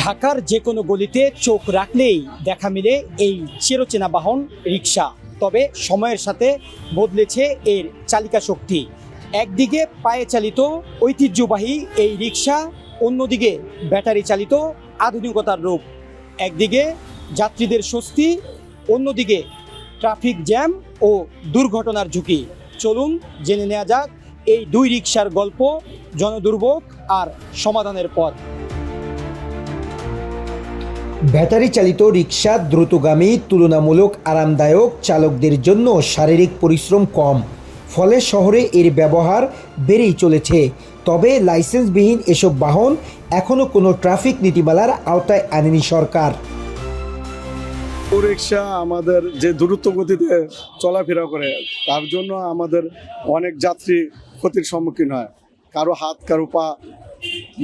ঢাকার যে কোনো গলিতে চোখ রাখলেই দেখা মিলে এই চিরচেনা বাহন রিক্সা তবে সময়ের সাথে বদলেছে এর চালিকা শক্তি। একদিকে পায়ে চালিত ঐতিহ্যবাহী এই রিক্সা অন্যদিকে ব্যাটারি চালিত আধুনিকতার রূপ। একদিকে যাত্রীদের স্বস্তি, অন্যদিকে ট্রাফিক জ্যাম ও দুর্ঘটনার ঝুঁকি। চলুন জেনে নেওয়া যাক এই দুই রিক্সার গল্প, জনদুর্ভোগ আর সমাধানের পথ। ব্যাটারি চালিত রিক্সা দ্রুতগামী, তুলনামূলক আরামদায়ক চালকদের জন্য শারীরিক পরিশ্রম কম। ফলে শহরে এর ব্যবহার বেড়েই চলেছে। তবে লাইসেন্সবিহীন এসব বাহন এখনও কোনো ট্রাফিক নীতিমালার আওতায় আনেনি সরকার। রিক্সা আমাদের যে দ্রুত গতিতে চলাফেরা করে, তার জন্য আমাদের অনেক যাত্রী ক্ষতির সম্মুখীন হয়। কারও হাত, কারও পা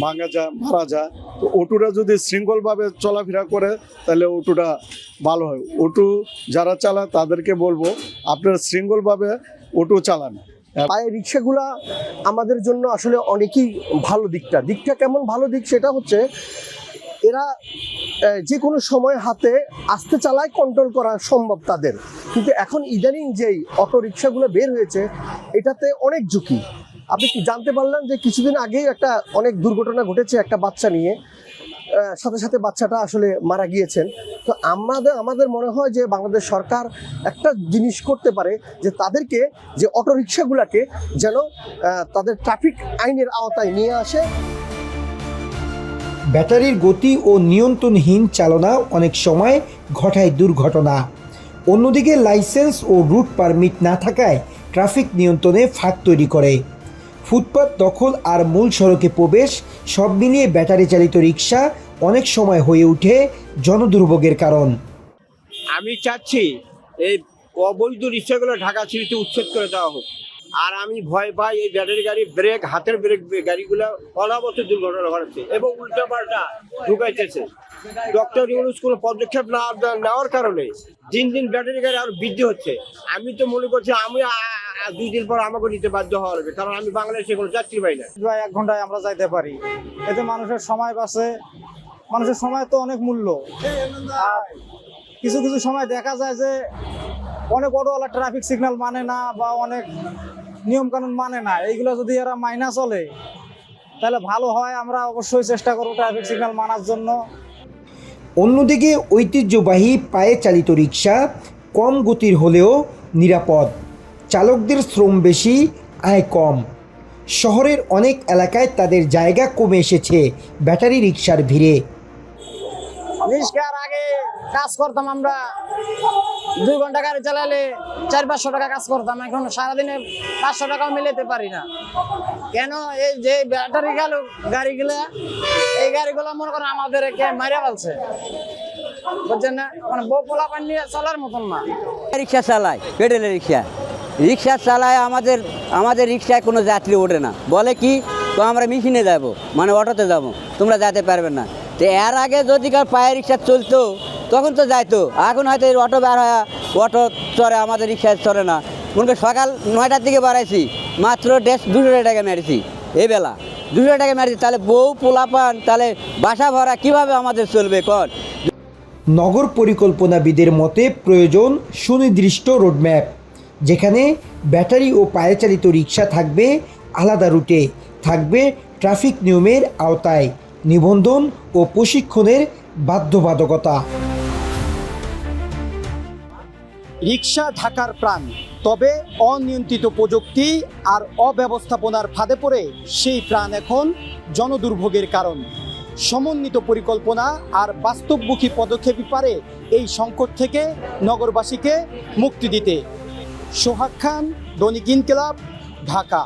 ভাঙা যায়, মারা যায়। তো অটোটা যদি শৃঙ্খলভাবে চলাফেরা করে, তাহলে অটোটা ভালো হয়। অটো যারা চালায়, তাদেরকে বলব, আপনারা শৃঙ্খলভাবে অটো চালান। পায়ে রিক্সাগুলা আমাদের জন্য আসলে অনেকই ভালো দিকটা। দিকটা কেমন ভালো দিক সেটা হচ্ছে, এরা যে কোনো সময় হাতে আস্তে চালায় কন্ট্রোল করা সম্ভব তাদের। কিন্তু এখন ইদানিং যেই অটো রিক্সাগুলো বের হয়েছে, এটাতে অনেক ঝুঁকি। আপনি কি জানতে পারলেন যে কিছুদিন আগেই একটা অনেক দুর্ঘটনা ঘটেছে একটা বাচ্চা নিয়ে? সাথে সাথে বাচ্চাটা আসলে মারা গিয়েছেন। তো আমাদের আমাদের মনে হয় যে বাংলাদেশ সরকার একটা জিনিস করতে পারে যে তাদেরকে, যে অটো রিক্সাগুলোকে যেন তাদের ট্রাফিক আইনের আওতায় নিয়ে আসে। ব্যাটারির গতি ও নিয়ন্ত্রণহীন চালনা অনেক সময় ঘটায় দুর্ঘটনা। অন্যদিকে লাইসেন্স ও রুট পারমিট না থাকায় ট্রাফিক নিয়ন্ত্রণে ফাঁক তৈরি করে। ফুটপাত দখল আর মূল সড়কে প্রবেশ, সব মিলিয়ে ব্যাটারি চালিত রিক্সা অনেক সময় হয়ে ওঠে জনদুর্ভোগের কারণ। আমি চাচ্ছি এই অবৈধ রিক্সাগুলো ঢাকা সিটিতে উচ্ছেদ করে দেওয়া হোক। আর আমি ভয় পাই এই ব্যাটারি গাড়ি ব্রেক, হাতের ব্রেক গাড়িগুলো অনাবত দুর্ঘটনা ঘটাচ্ছে এবং উল্টাপাল্টা ঢুকাইতেছে। ডক্টর ইউনুস কোনো পদক্ষেপ না নেওয়ার কারণে দিন দিন ব্যাটারি গাড়ি আরও বৃদ্ধি হচ্ছে। আমি তো মনে করছি আমি দুই দিন পর আমাকে নিতে বাধ্য হওয়া হবে কারণ আমি বাংলাদেশে কোনো যাত্রী পাই না। বা এক ঘন্টায় আমরা যাইতে পারি। এতে মানুষের সময় বাঁচে। মানুষের সময় তো অনেক মূল্য। আর কিছু কিছু সময় দেখা যায় যে অনেক অটোওয়ালা ট্রাফিক সিগন্যাল মানে না বা অনেক নিয়ম কানুন মানে না। এইগুলো যদি এরা মাইনা চলে তাহলে ভালো হয়। আমরা অবশ্যই চেষ্টা করব ট্রাফিক সিগন্যাল মানার জন্য। অন্যদিকে ঐতিহ্যবাহী পায়ে চালিত রিক্সা কম গতির হলেও নিরাপদ। চালকদের শ্রম বেশি আয় কম। শহরের অনেক এলাকায় তাদের জায়গা কমে এসেছে ব্যাটারি রিক্সার ভিড়ে। রিক্সার আগে কাজ করতাম আমরা। দুই ঘণ্টা গাড়ি চালালে চার পাঁচশো টাকা কাজ করতাম। এখন সারাদিনে পাঁচশো টাকাও মিলাতে পারি না। কেন? এই যে ব্যাটারি গেল গাড়িগুলা এই গাড়িগুলো মনে করেন আমাদের মারিয়া ফেলছে। বুঝছেন না? মানে বউ পোলা পানি নিয়ে চলার মতন না। রিক্সা চালায় পেডেলের রিক্সা। রিক্সা চালায় আমাদের আমাদের রিক্সায় কোনো যাত্রী ওঠে না। বলে কি, তো আমরা মেশিনে যাব মানে অটোতে যাব, তোমরা যেতে পারবে না। তো এর আগে যদি কার পায়ে রিক্সা চলতো, তখন তো যাইতো। এখন হয়তো অটো বের হয়, অটো চড়ে, আমাদের রিক্সায় চড়ে না। মনে সকাল নয়টার দিকে বাড়াইছি, মাত্র দেড় দুশো টাকা মেরেছি এই বেলা। দুশো টাকা মেরেছি, তাহলে বউ পোলাপান, তাহলে বাসা ভরা কীভাবে আমাদের চলবে কর? নগর পরিকল্পনাবিদের মতে প্রয়োজন সুনির্দিষ্ট রোডম্যাপ। যেখানে ব্যাটারি ও পায়ে চালিত রিক্সা থাকবে আলাদা রুটে। থাকবে ট্রাফিক নিয়মের আওতায়। নিবন্ধন ও প্রশিক্ষণের বাধ্যবাধকতা। রিক্সা ঢাকার প্রাণ। তবে অনিয়ন্ত্রিত প্রযুক্তি আর অব্যবস্থাপনার ফাঁদে পড়ে সেই প্রাণ এখন জনদুর্ভোগের কারণ। সমন্বিত পরিকল্পনা আর বাস্তবমুখী পদক্ষেপই পারে এই সংকট থেকে নগরবাসীকে মুক্তি দিতে। সোহাগ খান দৈনিক Inqilab Dhaka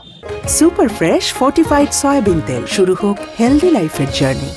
super fresh fortified soybean তেল শুরু হোক হেলদি লাইফের জার্নি